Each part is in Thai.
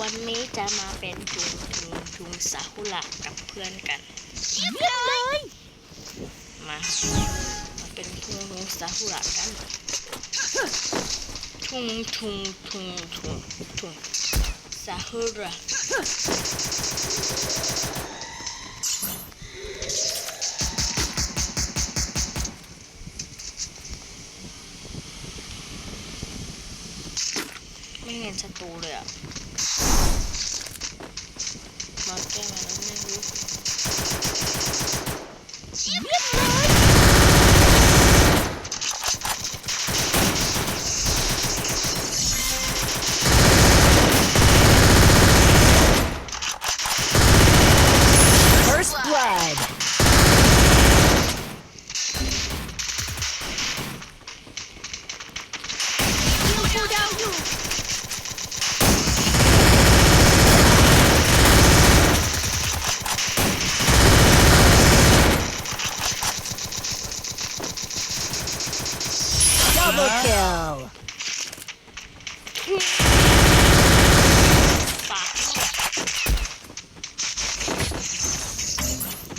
วันนี้จะมาเป็นทุงทุงทุงสาหุระกับเพื่อนกันเลยมามาเป็นทุงทุงสาหุระกันทุงทุงทุงทุงทุงสาหุระไม่เห็นศัตรูเลยอะ Thanks. ปาก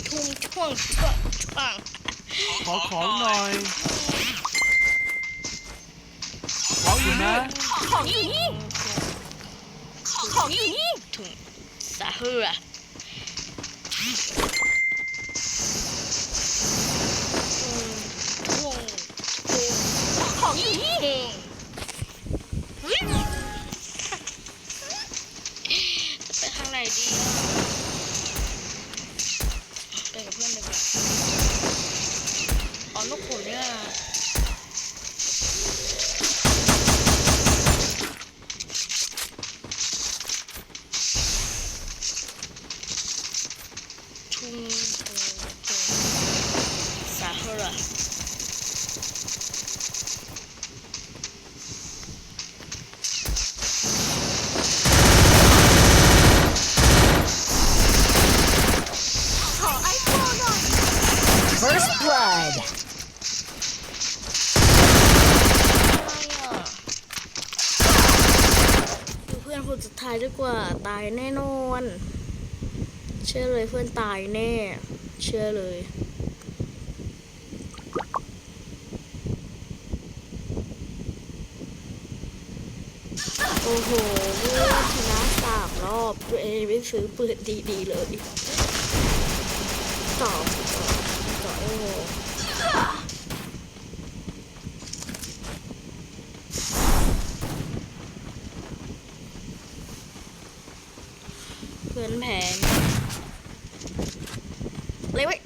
ทุ่งช่วงช่วงช่วงขอของหน่อยของอยู่นะ ของอยู่นี่ ของอยู่นี่ถุงสาหุระทุ่งทุ่งของอยู่นี่ เพื่อนคนสุดท้ายดีกว่าตายแน่นอน เชื่อเลยเพื่อนตายแน่ เชื่อเลย โหเพื่อนชนะสามรอบตัวเองไม่ซื้อปืนดีๆเลยต่อต่อต่อโอ้เพื่อนแผนเลยไว้ย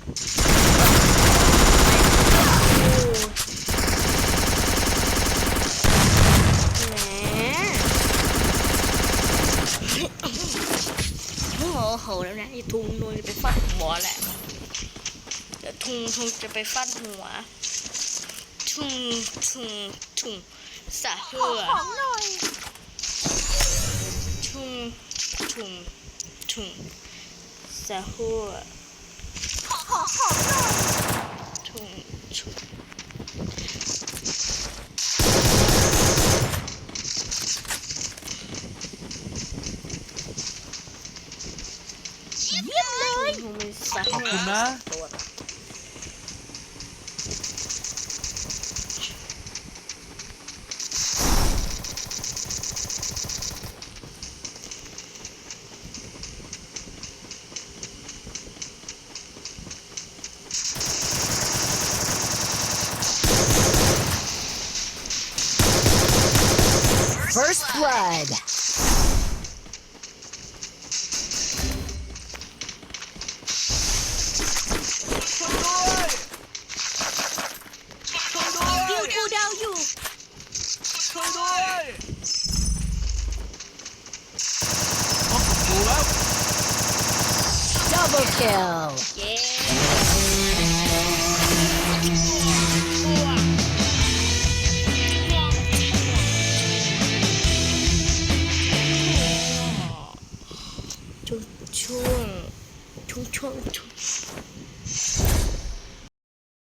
แหม โหแล้วนะไอ้ทุงนุยไปฟัดหัวแหละเดี๋ยวทุงทุงจะไปฟัดหัว ทุงทุงทุงสะเหือของหน่อยทุ่งทุ่งทุ่งสะหัวขอของหน่อยทุงทุง เยี่ยมเลยทุ่งมีสะขอบคุณนะตัว First blood 더블 킬. 예. 조충 조충 조